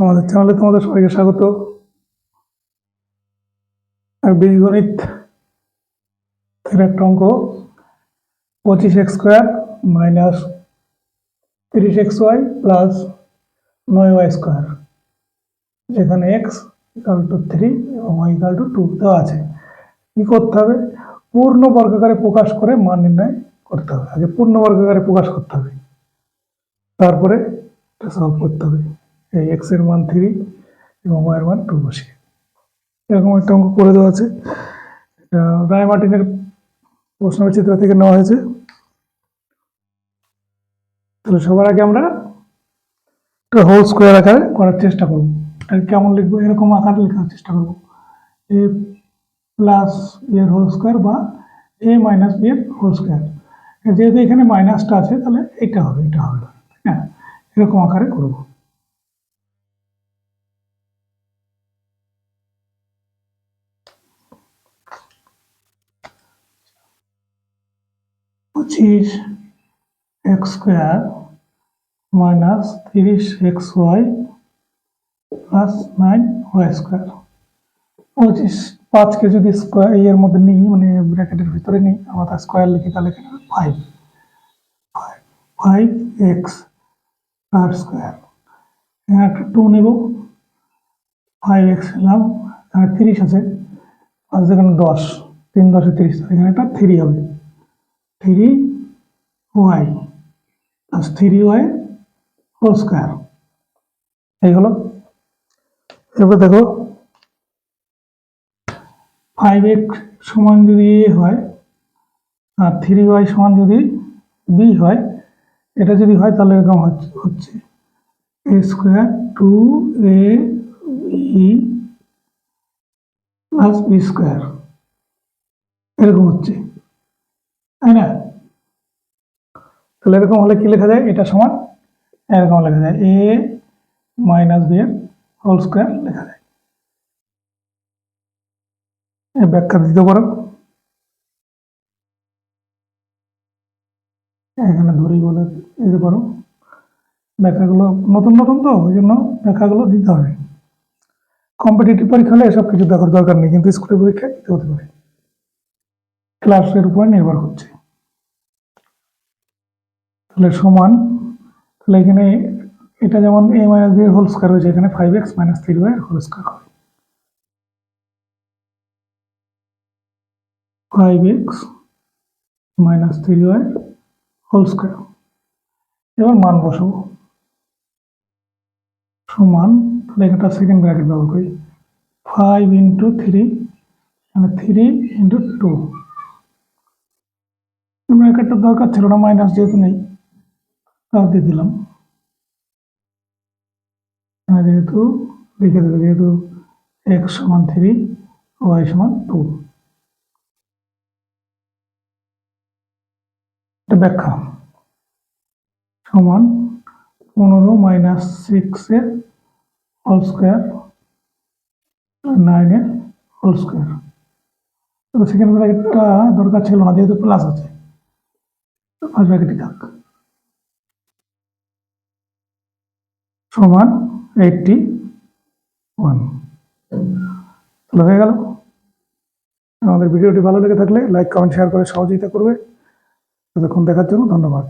আমাদের চ্যানেলে তোমাদের সবাইকে স্বাগত। বীজগণিত এর একটা অঙ্ক, পঁচিশ এক্স স্কোয়ার মাইনাস তিরিশ এক্স ওয়াই প্লাস নয় ওয়াই স্কোয়ার, যেখানে এক্স ইকাল টু থ্রি এবং ওয়াই ইকাল টু টু দেওয়া আছে। কী করতে হবে? পূর্ণ বর্গাকারে প্রকাশ করে মান নির্ণয় করতে হবে। আগে পূর্ণ বর্গাকারে প্রকাশ করতে হবে। তারপরে এটা সলভ করতে হবে। এই এক্সের মান থ্রি এবং ওয়াই এর মান টু বসিয়ে এরকম একটা অঙ্ক করে দেওয়া আছে। রায় মার্টিনের প্রশ্নচিত্র থেকে নেওয়া হয়েছে। তাহলে সবার আগে আমরা একটা হোল স্কোয়ার আকারে করার চেষ্টা করব। এটাকে কেমন লিখব? এরকম আকারে লেখার চেষ্টা করব। এ প্লাস এর হোল স্কোয়ার বা এ মাইনাস বি এর হোল স্কোয়ার যেহেতু এখানে মাইনাসটা আছে, তাহলে এটা হবে এটা হবে। হ্যাঁ এরকম আকারে করব। পঁচিশ এক্স স্কোয়ার মাইনাস তিরিশ x y plus nine y square. পঁচিশ পাঁচকে যদি স্কোয়ার এর মধ্যে নিই মানে ব্র্যাকেটের ভিতরে নিই, আমরা স্কোয়ার লিখি তাহলে এখানে ফাইভ ফাইভ ফাইভ এক্স তার স্কোয়ার এখানে একটা টু নেব। ফাইভ এক্স নিলাম। এখানে তিরিশ আছে। আর যেখানে দশ, তিন দশে তিরিশ এখানে একটা থ্রি হবে। Three y plus three y whole square. এই হলো। এবার দেখো ফাইভ এক্স সমান যদি এ হয়, আর থ্রি ওয়াই সমান যদি বি হয়, এটা যদি হয় তাহলে এরকম হচ্ছে- হচ্ছে। A square two a b plus b square, এরকম হচ্ছে। তাই না? তাহলে এরকম হলে কি লেখা যায়? এটা সমান এরকম লেখা যায়। এ মাইনাস বি এর হোল স্কোয়ার লেখা যায়। ব্যাখ্যা দিতে পারো। এখানে ধরি বলে দিতে পারো। ব্যাখ্যাগুলো নতুন নতুন তো, ওই জন্য ব্যাখ্যাগুলো দিতে হবে। কম্পিটিটিভ পরীক্ষা হলে এসব কিছু দেখার দরকার নেই, কিন্তু স্কুলের পরীক্ষায় দিতে হতে পারে। ক্লাসের উপরে নির্ভর করছে। তাহলে সমান, তাহলে এখানে এটা যেমন এ মাইনাস বি এর হোল স্কোয়ার হয়েছে এখানে five x minus three y whole square হবে। Five x minus three y whole square এবার মান বসাবো। সমান, তাহলে একটা সেকেন্ড ব্র্যাকেট ব্যবহার করি। ফাইভ ইন্টু থ্রি মানে থ্রি ইন্টু টু ব্র্যাকেটটা দরকার ছিল না মাইনাস যেহেতু নেই, তাও দিয়ে দিলাম। যেহেতু লিখে দেবে, যেহেতু এক্স সমান থ্রি ওয়াই সমান টু এটা ব্যাখ্যা। সমান পনেরো মাইনাস সিক্সের হোল স্কোয়ার নাইনের হোল স্কোয়ার তবে সেকেন্ড ব্র্যাকেটটা দরকার ছিল না, যেহেতু প্লাস আছে। ফার্স্ট ব্র্যাকেটই থাক সমান এইটটি ওয়ান হয়ে গেল। আমাদের ভিডিওটি ভালো লেগে থাকলে লাইক কমেন্ট শেয়ার করে সহযোগিতা করবে। ততক্ষণ দেখার জন্য ধন্যবাদ।